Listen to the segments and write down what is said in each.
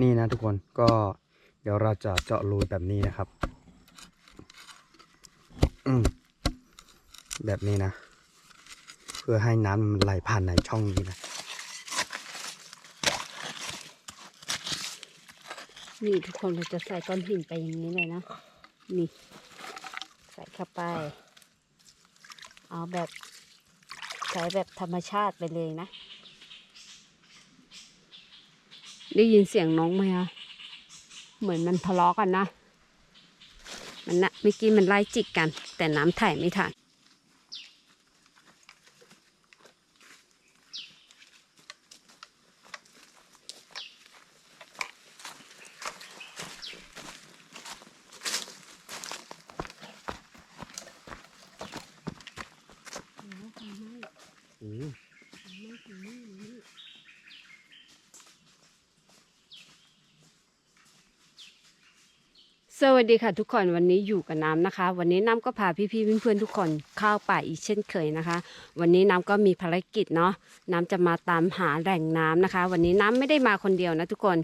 นี่นะทุกคนก็เดี๋ยวเราจะเจาะรูแบบนี้นะครับอืมแบบนี้นะ เพื่อให้น้ำมันไหลผ่านในช่องนี้นะ นี่ทุกคนเราจะใส่ก้อนหินไปอย่างนี้เลยนะ นี่ ใส่เข้าไป เอาแบบใช้แบบธรรมชาติไปเลยนะ ได้ยินเสียงน้องไหมคะเหมือนมันทะเลาะกันนะ มันนะเมื่อกี้มันไล่จิกกัน แต่น้ำถ่ายไม่ทัน อืม สวัสดีค่ะทุกคนวันนี้อยู่กับน้ำนะคะ วันนี้น้ำก็พาพี่ๆเพื่อนๆทุกคนเข้าป่าอีกเช่นเคยนะคะ วันนี้น้ำก็มีภารกิจเนาะน้ำจะมาตามหาแหล่งน้ำนะคะ วันนี้น้ำไม่ได้มาคนเดียวนะทุกคน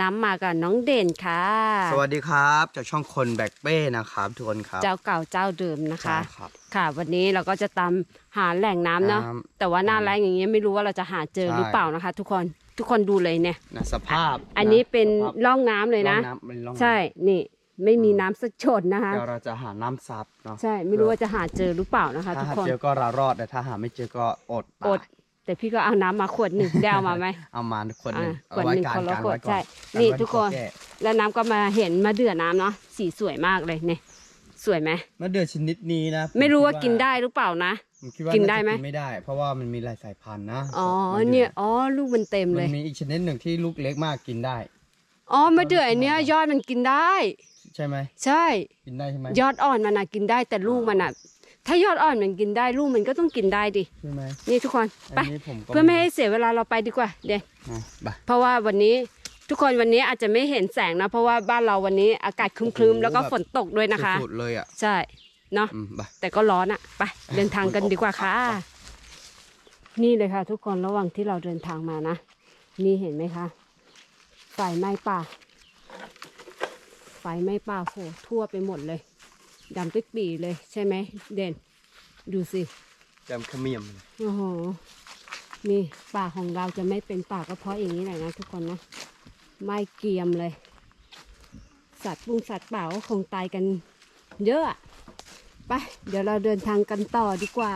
น้ำมากับน้องเด่นค่ะ สวัสดีครับจากช่องคนแบกเป้นะครับทุกคนครับ เจ้าเก่าเจ้าเดิมนะคะใช่ครับ ค่ะ วันนี้เราก็จะตามหาแหล่งน้ำเนาะน้แต่ว่าหน้าแรงอย่างเงี้ยไม่รู้ว่าเราจะหาเจอใช่หรือเปล่านะคะ ทุกคนทุกคนดูเลยเนี่ย นะสภาพอันนี้เป็นสภาพร่องน้ำเลยนะ ร่องำเป็นร่องน้ำ ใช่ นี่ ไม่มีน้ำสักชนนะคะเดี๋ยวเราจะหาน้ำซับเนาะใช่ไม่รู้ว่าจะหาเจอหรือเปล่านะคะถ้าทุกหาคนเจอก็เรารอดแต่ถ้าหาไม่เจอก็อดอดตายแต่พี่ก็เอาน้ำมาขวดหนึ่งได้เอามาไหมเอามาคนหนึ่งอ่าเอาไว้ขวดหนึ่งการคนละการขวดไว้ก่อนใช่การนี่ไว้ทุกคนแแล้วน้ำก็มาเห็นมะเดื่อน้ำเนาะสีสวยมากเลยเนี่ยสวยไหมมะเดื่อชนิดนี้นะผไม่รู้ว่าคิกินได้หรือเปล่านะผมคิดว่ากิกินได้ไหมไม่ได้ เพราะว่ามันมีหลายสายพันธุ์นะอ๋อมะดื่เนี่ยอ๋อลูกมันเต็มมัเลนยมีอีกชนิดหนึ่งที่ลูกเล็กมากกินได้อ๋อมะเดื่ออันเนี้ยยอดมันกินได้ ใช่ไหมใช่ กินได้ใช่ไหมยอดอ่อนมันน่ะกินได้แต่ลูกมันน่ะ ถ้ายอดอ่อนมันกินได้ลูกมันก็ต้องกินได้ดิใช่ไหมนี่ทุกคนไปอันนี้ผมก็เพื่อไม่ให้เสียเวลาเราไปดีกว่าเดี๋ยวอะไป เพราะว่าวันนี้ทุกคนวันนี้อาจจะไม่เห็นแสงนะเพราะว่าบ้านเราวันนี้อากาศครึมๆ แล้วก็ฝนตกด้วยนะคะ สุดๆเลยอะใช่เนาะ อืมไป แต่ก็ร้อนอะไปเดินทางกันดีกว่าค่ะนี่เลยค่ะ ทุกคนระหว่างที่เราเดินทางมานะ นี่เห็นไหมคะไฟไหม้ป่าไฟไหม้ป่าโหทั่วไปหมดเลยดำปิ๊กปีเลยใช่ไหมเด่น ดูสิจำขมิ้นเลยโอ้โหนี่ป่าของเราจะไม่เป็นป่าก็เพราะอย่างนี้แหละนะทุกคนนะไม่เกรียมเลย สัตว์ปุ้งสัตว์ป่าก็คงตายกันเยอะอะไปเดี๋ยวเราเดินทางกันต่อดีกว่า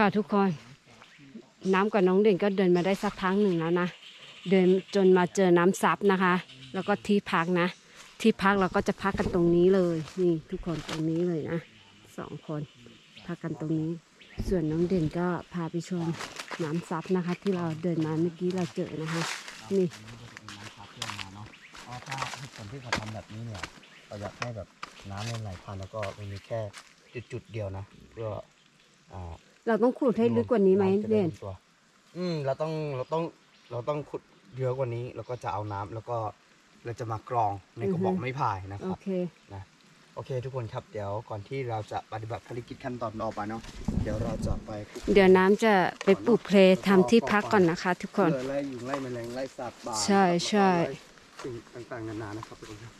ค่ะทุกคน น้ำกับน้องเด่นก็เดินมาได้สักพักหนึ่งแล้วนะ เดินจนมาเจอน้ำซับนะคะ แล้วก็ที่พักนะ ที่พักเราก็จะพักกันตรงนี้เลย นี่ทุกคนตรงนี้เลยนะสองคนพักกันตรงนี้ ส่วนน้องเด่นก็พาไปชมน้ำซับนะคะ ที่เราเดินมาเมื่อกี้เราเจอนะคะ นี่น้ำพักเพื่อมาเนาะเพราะถ้าเหตุผลที่เขาทำแบบนี้เนี่ยเราอยากให้แบบน้ำมันไหลผ่านแล้วก็มันมีแค่จุดๆเดียวนะ เพื่ออ่า เราต้องขุดให้ลึกกว่านี้ไหมำจะเด่นลงตัวอืมเราต้องเราต้องเราต้องขุดเยอะกว่านี้ แล้วก็จะเอาน้ำแล้วก็เราจะมากรองในกระบอกไม้พายนะคโอรับ เคนะโอเค ทุกคนครับ เดี๋ยวก่อนที่เราจะปฏิบัติภารกิจขั้นตอนต่อไปเนาะ เดี๋ยวเราจะไปขุดเดี๋ยวน้ำจะไปปลูกเพลทำที่พักก่อนนะคะ ทุกคน เพื่อไล่ยุงไล่แมลงไล่สัตว์ป่าใช่ใช่แล้วก็ไล่สิ่งต่างๆนานานะครับทุกคนครับ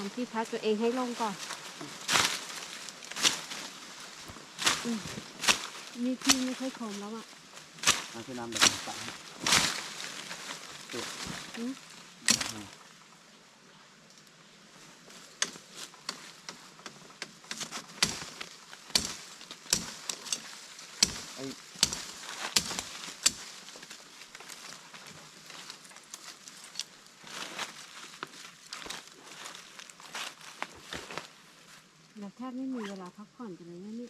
ทำที่พักตัวเองให้ลงก่อนอืมนี่ที่ไม่ค่อยคมแล้วอะน้ำคือน้ำแบบต่าง เราแทบไม่มีเวลาพักผ่อนกันเลยนะนี่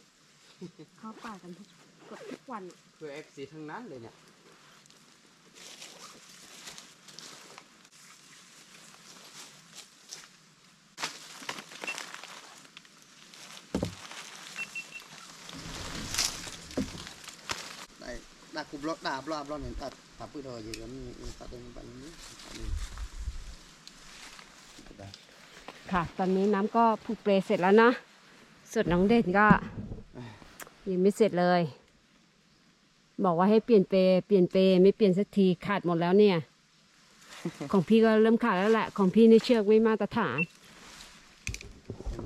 เขาป่ากันทุกกืทุกวันคือเอฟซีทั้งนั้นเลยเนี่ยได้ là cục lót đạp lót lót này tạt tạt bự đồ gì đó mình tạt lên bạn mình tạt ค่ะ ตอนนี้น้ำก็ผูกเปลเสร็จแล้วเนาะส่วนน้องเด่นก็ยังไม่เสร็จเลย บอกว่าให้เปลี่ยนเปลเปลี่ยนเปลไม่เปลี่ยนสักทีขาดหมดแล้วเนี่ย ของพี่ก็เริ่มขาดแล้วแหละ ของพี่นี่เชือกไม่มาตรฐาน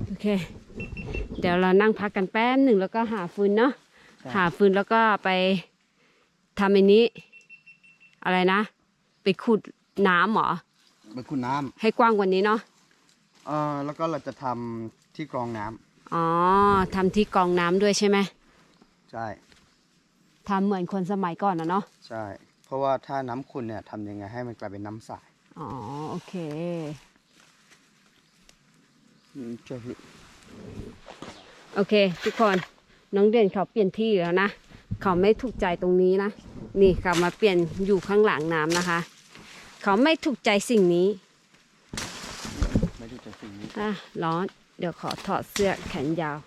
โอเค เดี๋ยวเรานั่งพักกันแป๊บหนึ่งแล้วก็หาฟืนเนาะหาฟืนแล้วก็ไปทำอันนี้ อะไรนะ ไปขุดน้ำเหรอเป็นคุณน้ให้กว้างกว่านี้เนาะำเอ่อแล้วก็เราจะทำที่กรองน้อ๋อทำที่กรองน้ำด้วยใช่ไหมำใช่ทำเหมือนคนสมัยก่อนนะเนาะใช่ เพราะว่าถ้าน้ำขุ่นเนี่ยทำยังไงให้มันกลายเป็นน้ำใสอ๋อโอเค อืมช่วยพี่โอเค ทุกคนน้องเด่นเขาเปลี่ยนที่แล้วนะเขาไม่ถูกใจตรงนี้นะนี่เขามาเปลี่ยนอยู่ข้างหลังน้ำนะคะ เขาไม่ถูกใจสิ่งนี้ไม่ได้เจ อะร้อน เดี๋ยวขอถอดเสื้อแขนยาว ต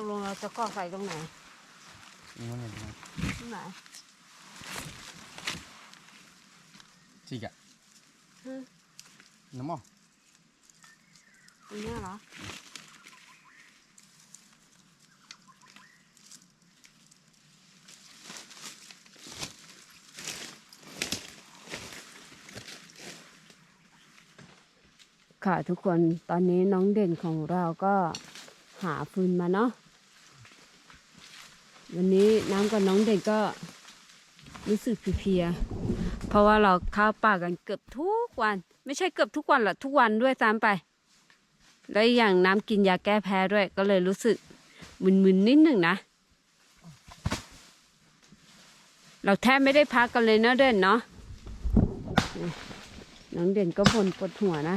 กลงเราจะก่อไฟตรงไหนนี่มันเป็นไงตรงไหนจริงอะอืมน้ำมันตรงเนี้ยเหรอค่ะทุกคนตอนนี้น้องเด่นของเราก็หาฟืนมาเนาะ วันนี้น้ำกับน้องเด่นก็รู้สึกเพลียเพราะว่าเราเข้าป่ากันเกือบทุกวัน ไม่ใช่เกือบทุกวันหรอกทุกวันด้วยซ้ำไป แล้วอย่างน้ำกินยาแก้แพ้ด้วย ก็เลยรู้สึกมึนๆนิดหนึ่งนะ เราแทบไม่ได้พักกันเลยนาะเด่นเนาะน้องเด่นก็บ่นปวดหัวนะ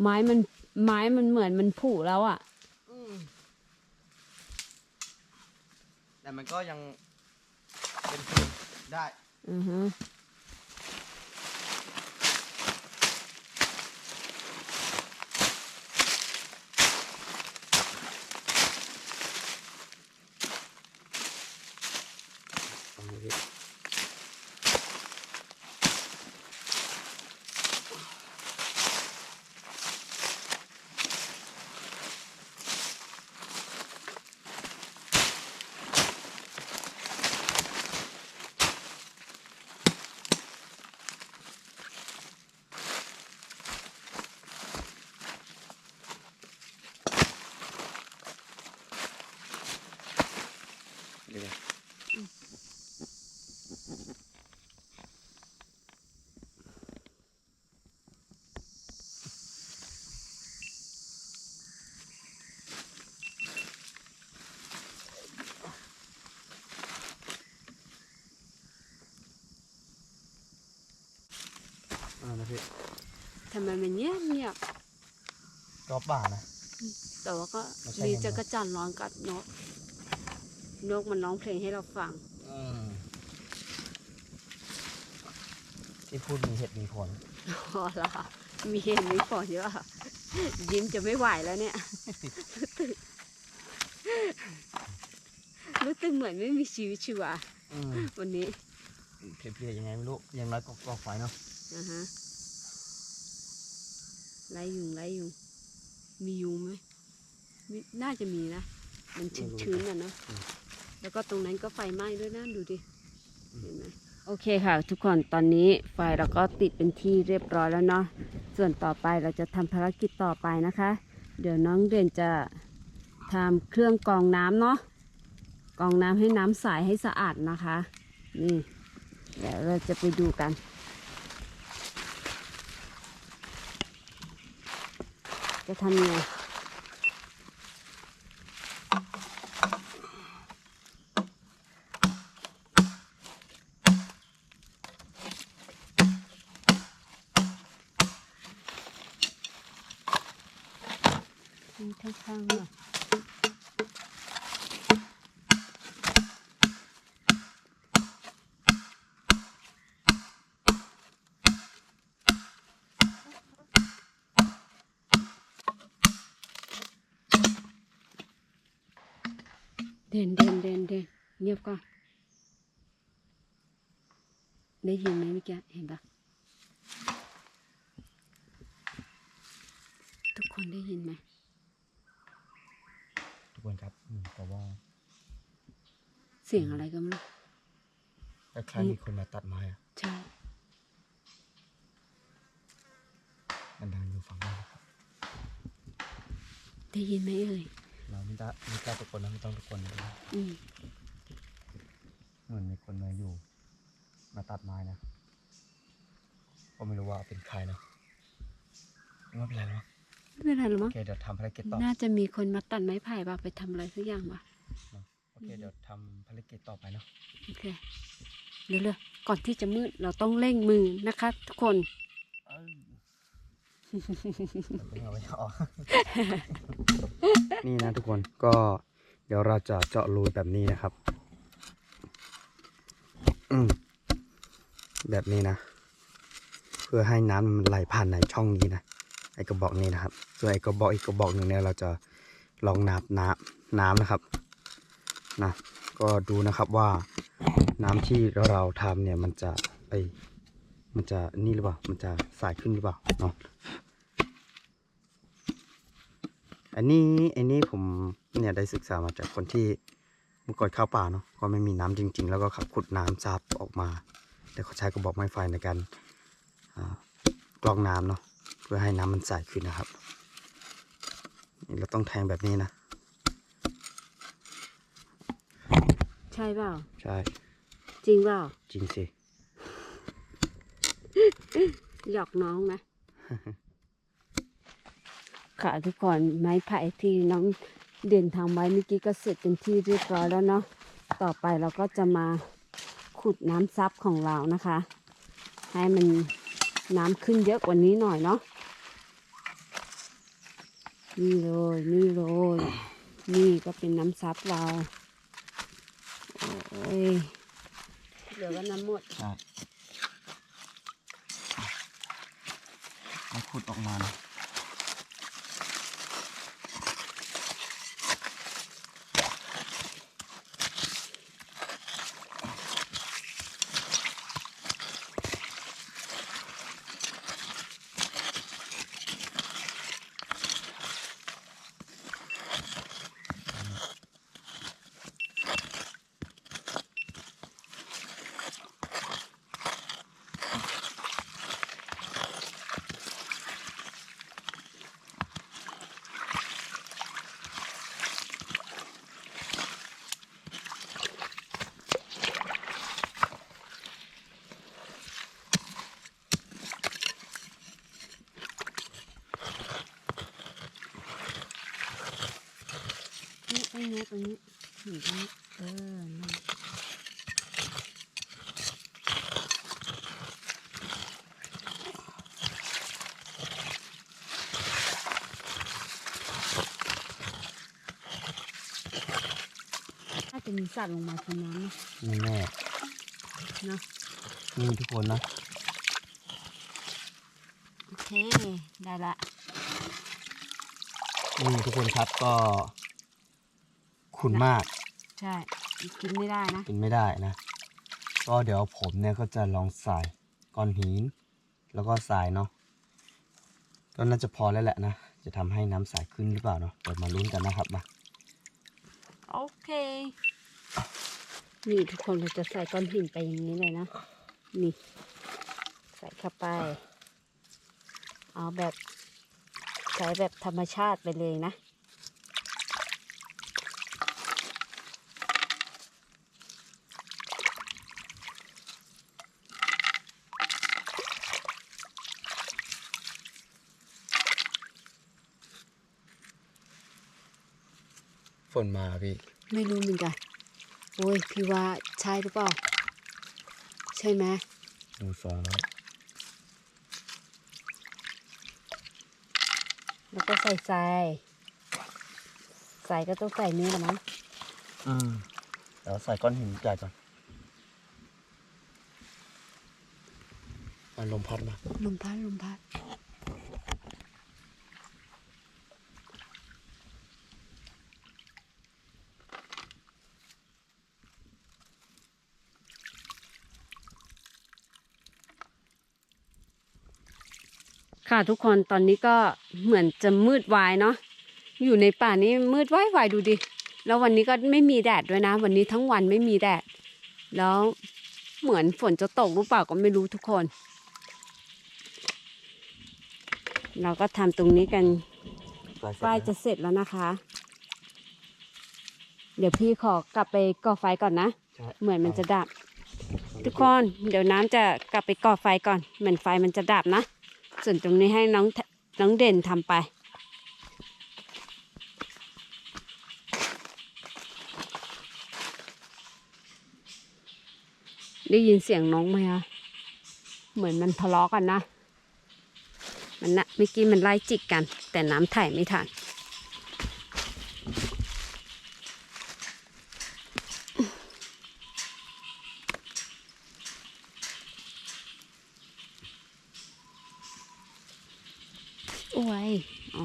ไม้มัน ไม้มันเหมือนมันผุแล้วอะ่ะแต่มันก็ยังเป็นฟืนได้อือฮึเอามา นะพี่ทำไมมันเงียบเงียบก็ป่านะ แต่ว่าก็ไม่ใช่มีไง จักรจันทร์ร้องกัดนก นกมันร้องเพลงให้เราฟัง ที่พูดมีเหตุมีผล พอละมีเห็นมีฝนเยอะอะยิ้มจะไม่ไหวแล้วเนี่ย รู้สึกเหมือนไม่มีชีวิตชีวาอืมวันนี้เพลียๆยังไงไม่รู้อยังน้อยก็ก่อไฟเนาะ นะฮะ ไล่ยุงไล่ยุงมียุงไหมมีน่าจะมีนะ มันชื้นๆอะเนอะแล้วก็ตรงนั้นก็ไฟไหม้ด้วยนะดูดิเห็นไหมโอเคค่ะ ทุกคนตอนนี้ไฟเราก็ติดเป็นที่เรียบร้อยแล้วเนาะส่วนต่อไปเราจะทำภารกิจต่อไปนะคะ เดี๋ยวน้องเด่นจะทำเครื่องกรองน้ำเนาะกรองน้ำให้น้ำใสให้สะอาดนะคะ นี่เดี๋ยวเราจะไปดูกัน จะทำยังไงข้างๆ งียบก่อน ได้ยินไหมเมื่อกี้ เห็นปะทุกคนได้ยินไหม ทุกคนครับอืมเพราะว่าเสียงอะไรก็ไม่รู้ คล้ายๆมีคนมาตัดไม้อะใช่ มันดังอยู่ฝั่งนั้นนะครับ ได้ยินไหมเอ่ย เราไม่ได้ไม่กล้าตะโกนนะไม่ต้องตะโกนนะอืม เหมือนมีคนมาอยู่ มาตัดไม้นะก็ไม่รู้ว่าเป็นใครนะไม่เป็นไรหรอกไม่เป็นไรหรอกโอมั้งเคเดี๋ยวทำภารกิจต่อน่าจะมีคนมาตัดไม้ไผ่ป่ะไปทำอะไรสักอย่างป่ะโอเคเดี๋ยวทำภารกิจต่อไปเนาะโอเคเร็วๆก่อนที่จะมืดเราต้องเร่งมือนะคะ ทุกคนเดี๋ยวเพิ่งเอาไว้ออกนี่นะทุกคนก็เดี๋ยวเราจะเจาะรูแบบนี้นะครับ อืม แบบนี้นะ เพื่อให้น้ำมันไหลผ่านในช่องนี้นะไอกระบอกนี้นะครับ ส่วนไอกระบอกอีกกระบอกหนึ่งเนี่ยเราจะลองนับน้ำน้ำนะครับนะก็ดูนะครับว่าน้ำที่เราทำเนี่ยมันจะไอมันจะนี่หรือเปล่า มันจะสายขึ้นหรือเปล่าเนาะอันนี้อันนี้ผมเนี่ยได้ศึกษามาจากคนที่เมื่อก่อนเข้าป่าเนาะก็ไม่มีน้ำจริง ๆ แล้วก็ขับขุดน้ำซับออกมา แต่เขาใช้กระบอกไม้ไฟในการอ่ากรองน้ำเนาะเพื่อให้น้ำมันใสขึ้นนะครับนี่เราต้องแทงแบบนี้นะ ใช่เปล่าใช่จริงเปล่าจริงสิหยอกน้องนะ ค่ะทุกคนไม้ไผ่ที่น้องเด่นทำไว้เมื่อกี้ก็เสร็จเป็นที่เรียบร้อยแล้วเนาะต่อไปเราก็จะมา ขุดน้ำซับของเรานะคะ ให้มันน้ำขึ้นเยอะกว่านี้หน่อยเนาะนี่เลยนี่เลยนี่ก็เป็นน้ำซับเราโอ้ยเหลือก็น้ำหมดใช่มันขุดออกมานะ เนี้ยตรงนี้อยู่ตรงนี้เออนี่ถ้าจะมีสัตว์ลงมากินน้ำนะนี่แน่เนาะนี่ทุกคนนะโอเค ได้ละ นี่ทุกคนครับก็ ขุนมากใช่กินไม่ได้นะ กินไม่ได้นะ ก็เดี๋ยวผมเนี่ยก็จะลองใส่ก้อนหิน แล้วก็ทรายเนาะก็น่าจะพอแล้วแหละนะ จะทำให้น้ำใสขึ้นหรือเปล่าเนาะเดี๋ยวมาลุ้นกันนะครับมาโอเค นี่ทุกคนเราจะใส่ก้อนหินไปอย่างนี้เลยนะ นี่ ใส่เข้าไป เอาแบบใส่แบบธรรมชาติไปเลยนะ นมาพี่ ไม่รู้เหมือนกัน โอ้ยพี่ว่าใช่หรือเปล่า ใช่ไหมดูฟองแล้วแล้วก็ใส่ใส่ใส่ก็ต้องใส่นี้ละมั้งอืมเดี๋ยวใส่ก้อนหินใหญ่ก่อนมันลมพัดมาลมพัดลมพัด ทุกคนตอนนี้ก็เหมือนจะมืดวายเนาะอยู่ในป่านี้มืดวายวายดูดิแล้ววันนี้ก็ไม่มีแดดด้วยนะ วันนี้ทั้งวันไม่มีแดด แล้วเหมือนฝนจะตกหรือเปล่าก็ไม่รู้ทุกคน เราก็ทำตรงนี้กันใกล้จะเสร็จแล้วนะคะ เดี๋ยวพี่ขอกลับไปก่อไฟก่อนนะใช่เหมือนมันจะดับ ทุกคนเดี๋ยวน้ำจะกลับไปก่อไฟก่อน เหมือนไฟมันจะดับนะ ส่วนตรงนี้ให้น้องน้องเด่นทำไป ได้ยินเสียงน้องไหมคะเหมือนมันทะเลาะกันนะ มันนะเมื่อกี้มันไล่จิกกัน แต่น้ำถ่ายไม่ทัน โอ้ยอ๋อ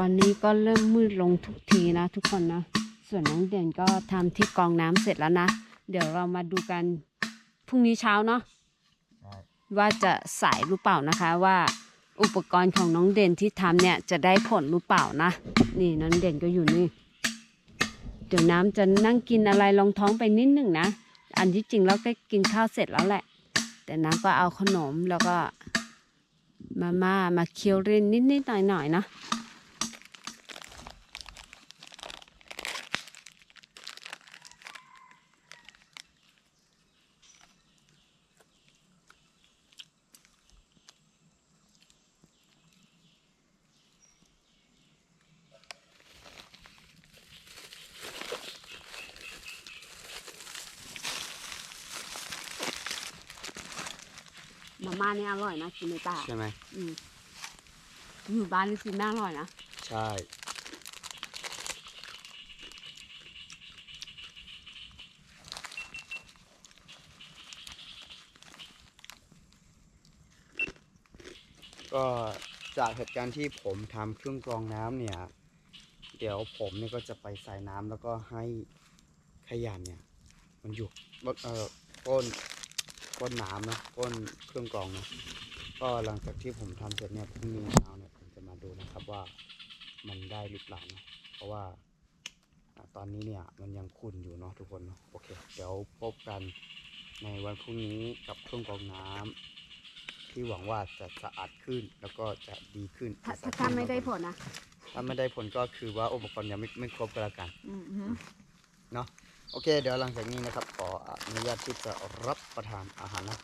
ตอนนี้ก็เริ่มมืดลงทุกทีนะทุกคนนะ ส่วนน้องเด่นก็ทำที่กองน้ำเสร็จแล้วนะ เดี๋ยวเรามาดูกันพรุ่งนี้เช้าเนาะว่าจะสายหรือเปล่านะคะว่าอุปกรณ์ของน้องเด่นที่ทำเนี่ยจะได้ผลหรือเปล่านะ นี่น้องเด่นก็อยู่นี่ เดี๋ยวน้ำจะนั่งกินอะไรลองท้องไปนิดหนึ่งนะ อันที่จริงแล้วก็กินข้าวเสร็จแล้วแหละ แต่น้ำก็เอาขนมแล้วก็มาม่ามาเคี้ยวเล่นนิดๆหน่อยๆนะ มาม่านี่อร่อยนะกินในป่าใช่ไหมอืมอยู่บ้านนี่กินไม่อร่อยนะใช่ก็จากเหตุการณ์ที่ผมทำเครื่องกรองน้ำเนี่ย เดี๋ยวผมเนี่ยก็จะไปใส่น้ำแล้วก็ให้ขยะเนี่ย มันอยู่บนเอ่อก้น ก้นน้ำนะก้นเครื่องกรองนะก็หลังจากที่ผมทำเสร็จเนี่ยพรุ่งนี้เช้าเนี่ยผมจะมาดูนะครับว่ามันได้หรือเปล่าเนาะเพราะว่าอ่าตอนนี้เนี่ยมันยังขุ่นอยู่เนาะทุกคนเนาะโอเค เดี๋ยวพบกันในวันพรุ่งนี้กับเครื่องกรองน้ำที่หวังว่าจะสะอาดขึ้นแล้วก็จะดีขึ้นถ้าจะถ้าไม่ได้ผลนะถ้าไม่ได้ผลก็คือว่าอุปกรณ์ยังไม่ไม่ครบก็แล้วกันอืมฮึเนาะ โอเค เดี๋ยวหลังจากนี้นะครับขออนุญาตที่จะรับประทานอาหารนะ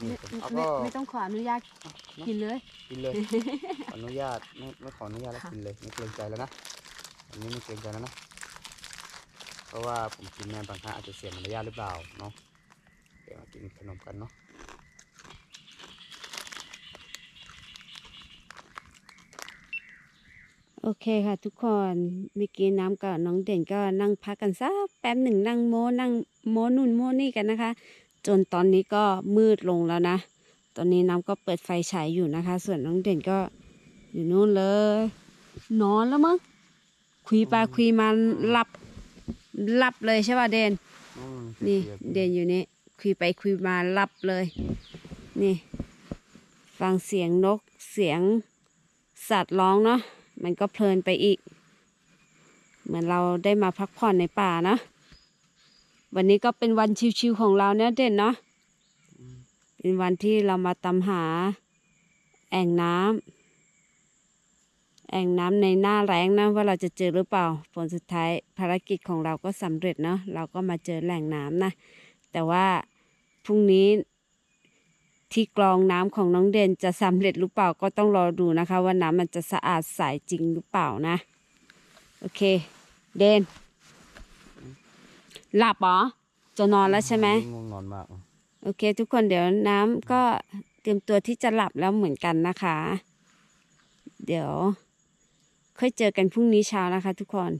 นี่ไม่ผมเอาไม่ก็ไม่ต้องขออนุญาตกินเลย กินเลยขออนุญาตไม่ไม่ขออนุญาตแล้วค่ะกินเลยไม่เกรงใจแล้วนะอันนี้ไม่เกรงใจแล้วนะเพราะว่าผมกินเนี่ยบางครั้งอาจจะเสียมารยาทหรือเปล่าเนาะเดี๋ยวกินขนมกันเนาะ โอเคค่ะ ทุกคนเมื่อกี้น้ำกับน้องเด่นก็นั่งพักกันสักแป๊บหนึ่งนั่งโม้นั่งโม้นู่นโม้นี่กันนะคะ จนตอนนี้ก็มืดลงแล้วนะ ตอนนี้น้ำก็เปิดไฟฉายอยู่นะคะ ส่วนน้องเด่นก็อยู่นู่นเลย นอนแล้วมั้งคุยไปคุยมาหลับหลับเลยใช่ป่ะเด่นอืมนี่สียเด่นอยู่นี่คุยไปคุยมาหลับเลย นี่ ฟังเสียงนกเสียงสัตว์ร้องเนาะ มันก็เพลินไปอีก เหมือนเราได้มาพักผ่อนในป่านะ วันนี้ก็เป็นวันชิวๆของเราเนี่ยเด่นเนาะเป็นวันที่เรามาตามหา แอ่งน้ำแอ่งน้ำในหน้าแรงนะว่าเราจะเจอหรือเปล่า ผลสุดท้ายภารกิจของเราก็สำเร็จเนาะเราก็มาเจอแหล่งน้ำนะ แต่ว่าพรุ่งนี้ ที่กรองน้ำของน้องเด่นจะสำเร็จหรือเปล่าก็ต้องรอดูนะคะ ว่าน้ำมันจะสะอาดใสจริงหรือเปล่านะ โอเค เดนหลับเหรอจะนอนแล้วใช่ไหมง่วงนอนมากโอเค ทุกคนเดี๋ยวน้ำก็เตรียมตัวที่จะหลับแล้วเหมือนกันนะคะ เดี๋ยว ค่อยเจอกันพรุ่งนี้เช้านะคะ ทุกคน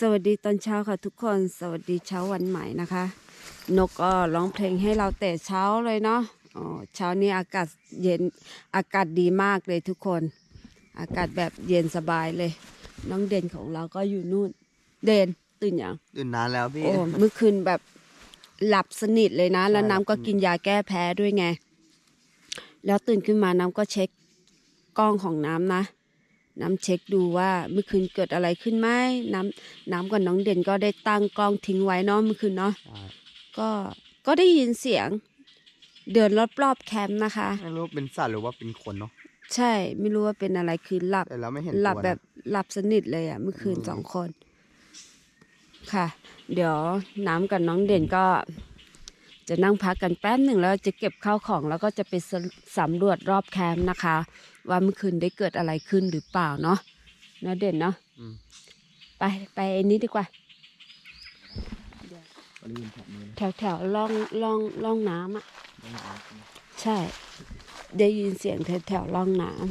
สวัสดีตอนเช้าค่ะทุกคนสวัสดีเช้าวันใหม่นะคะ นกก็ร้องเพลงให้เราแต่เช้าเลยเนาะอ๋อเช้านี้อากาศเย็นอากาศดีมากเลยทุกคน อากาศแบบเย็นสบายเลย น้องเด่นของเราก็อยู่นู่น เด่นตื่นยังตื่นนานแล้วพี่ โอ้เมื่อคืนแบบหลับสนิทเลยนะ แล้วใช่น้ำก็กินยาแก้แพ้ด้วยไง แล้วตื่นขึ้นมาน้ำก็เช็คกล้องของน้ำนะ น้ำเช็คดูว่าเมื่อคืนเกิดอะไรขึ้นไหมน้ำน้ำกับน้องเด่นก็ได้ตั้งกล้องทิ้งไว้เนาะเมื่อคืนเนาะใช่ก็ก็ได้ยินเสียง เดินรอบๆแคมป์นะคะไม่รู้เป็นสัตว์หรือว่าเป็นคนเนาะใช่ ไม่รู้ว่าเป็นอะไรคือหลับแต่เราไม่เห็นหลับตัวนะแบบหลับสนิทเลยอะเมื่อคืนอืมสองคน ค่ะ เดี๋ยวน้ำกับน้องเด่นก็ จะนั่งพักกันแป๊บหนึ่งแล้วจะเก็บข้าวของแล้วก็จะไปสสำรวจรอบแคมป์นะคะ ว่าเมื่อคืนได้เกิดอะไรขึ้นหรือเปล่าเนาะเนาะเด่นเนาะอืมไปไปไอ้นี้ดีกว่าก็ได้ยินแบบนี้แถวแถวล่องล่องล่องน้ำอะนะใช่ ได้ยินเสียงแถวแถวล่องน้ำ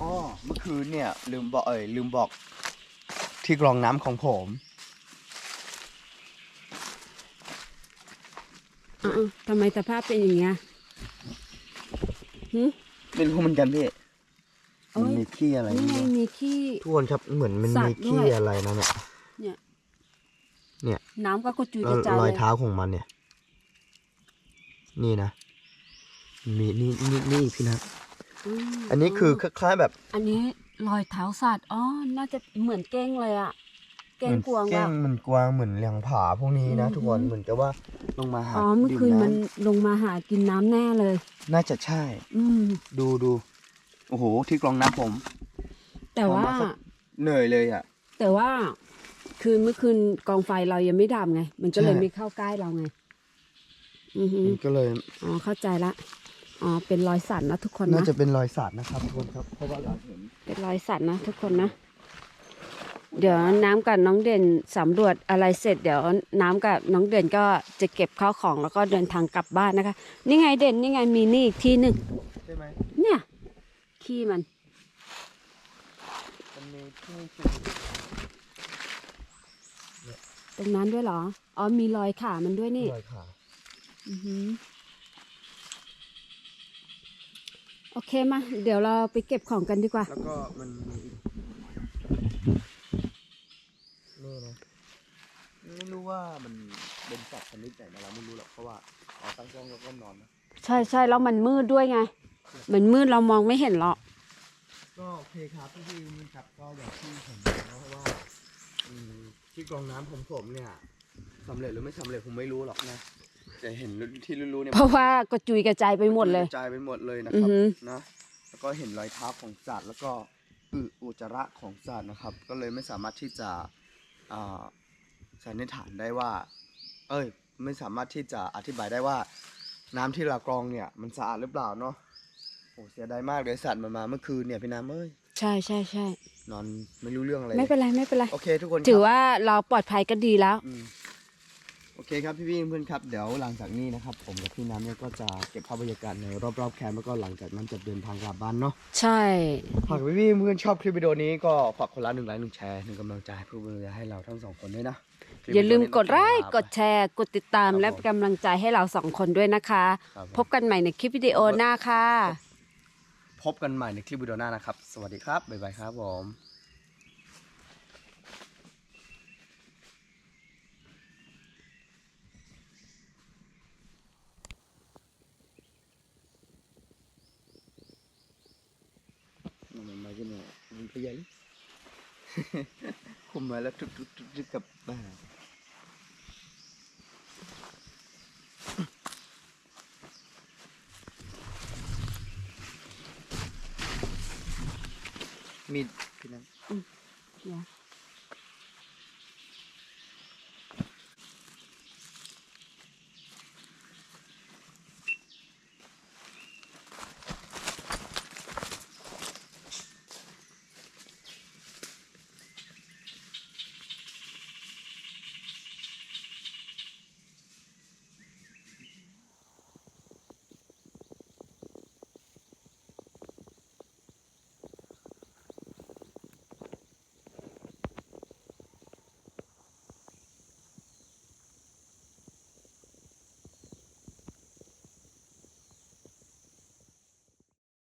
อ๋อเมื่อคืนเนี่ย ลืมบอกเอ่ยลืมบอกที่กรองน้ำของผม อ้าวทำไมสภาพเป็นอย่างเงี้ยหึไม่รู้เหมือนกันพี่โอ๊ยมันมีขี้อะไรนี่ไงไม่รู้มีขี้ ทุกคนครับเหมือนมันสัตมีว์ด้วย ขี้อะไรนะเนี่ย เนี่ยเนี่ย น้ำก็กระจุยแล้กวระจายรอยเลยเท้าของมันเนี่ย นี่นะมีนี่นี่นี่พี่นะมอันนี้คือคล้ายๆแบบ อันนี้รอยเท้าสัตว์อ๋อ น่าจะเหมือนเก้งเลยอะ เก้งกวางเก้ว่ะ งเหมือนกวางเหมือนเลียงผาพวกนี้นะอืมทุกคนเหมือนกับว่าลงมาหาอ๋อเมื่อคืนดื่มันำลงมาหากินน้ำแน่เลย น่าจะใช่ อืม ดูดูโอ้โห ที่กรองน้ำผม แต่ว่า เอมาสัก เหนื่อยเลยอะ แต่ว่า คืนเมื่อคืนกองไฟเรายังไม่ดับไง มันก็เลยใช่ ไม่เข้าใกล้เราไง อือหือมันก็เลยอ๋อเข้าใจละ อ๋อเป็นรอยสัตว์นะทุกคนน่านะ จะเป็นรอยสาดนะครับทุกคนครับเพราะว่าเราเห็นเป็นรอยสัตว์นะทุกคนนะ เดี๋ยวน้ำกับน้องเด่นสำรวจอะไรเสร็จเดี๋ยวน้ำกับน้องเด่นก็จะเก็บข้าวของแล้วก็เดินทางกลับบ้านนะคะ นี่ไงเด่นนี่ไงมีนี่อีกที่หนึ่งใช่ไหมเนี่ยขี้มันมันมีที่ตรงนั้นด้วยเหรอ อ๋อมีรอยขามันด้วยนี่รอยขาอือหือโอเคมา เดี๋ยวเราไปเก็บของกันดีกว่า แล้วก็มันมีอีก นี่นะไม่รู้ว่ามันเป็นสัตว์ชนิดไหนนะเราไม่รู้หรอกเพราะว่าเราตั้งกล้องแล้วก็นอนนะใช่ใช่แล้วมันมืดด้วยไง มันมืดเรามองไม่เห็นหรอก ก็โอเคครับพี่พี่นี่ครับก็อย่างที่ผมบอกนะเพราะว่าอืมที่กรองน้ำของผมเนี่ยสำเร็จหรือไม่สำเร็จผมไม่รู้หรอกนะแต่เห็นที่รู้ๆเนี่ยเพราะว่ากระจุยกระจายไปหมดเลย กระจายไปหมดเลยนะอืคอรับหือ นะแล้วก็เห็นรอยเท้าของสัตว์แล้วก็อึอุจจาระของสัตว์นะครับ ก็เลยไม่สามารถที่จะอ่า สันนิษฐานได้ว่า เอ้ย ไม่สามารถที่จะอธิบายได้ว่า น้ำที่เรากรองเนี่ย มันสะอาดหรือเปล่าเนาะโอ้เสียดายมากเลยสัตว์มันมาเมื่อคืนเนี่ยพี่น้ำเอ้ยใช่ใช่ใช่นอนไม่รู้เรื่องอะไรไม่เป็นไรไม่เป็นไรโอเคทุกคนถือครับว่าเราปลอดภัยก็ดีแล้วอืมโอ เคครับพี่พี่เพื่อนๆครับเดี๋ยวหลังจากนี้นะครับ ผมกับพี่น้ำเนี่ยก็จะเก็บภาพบรรยากาศในรอบๆแคมป์แล้วก็หลังจากนั้นจะเดินทางกลับบ้านเนาะใช่หากพี่พี่เพื่อนๆชอบคลิปวิดีโอนี้ก็ฝากคนละหนึ่งไลค์หนึ่งแชร์หนึ่งกำลังใจเพื่อเป็นกำลังใจให้เราทั้งสองคนด้วยนะคลิปอย่าลืมวิกดไลค์นี้กดแชร์ กดติดตามครับและผมกำลังใจให้เราสองคนด้วยนะคะครับผมพบกันใหม่ในคลิปวิดีโอหน้าค่ะ พบกันใหม่ในคลิปวิดีโอหน้านะครับ สวัสดีครับบ๊ายบายครับผม playali kumala tuk tuk tuk tuk kabana mid pinang yeah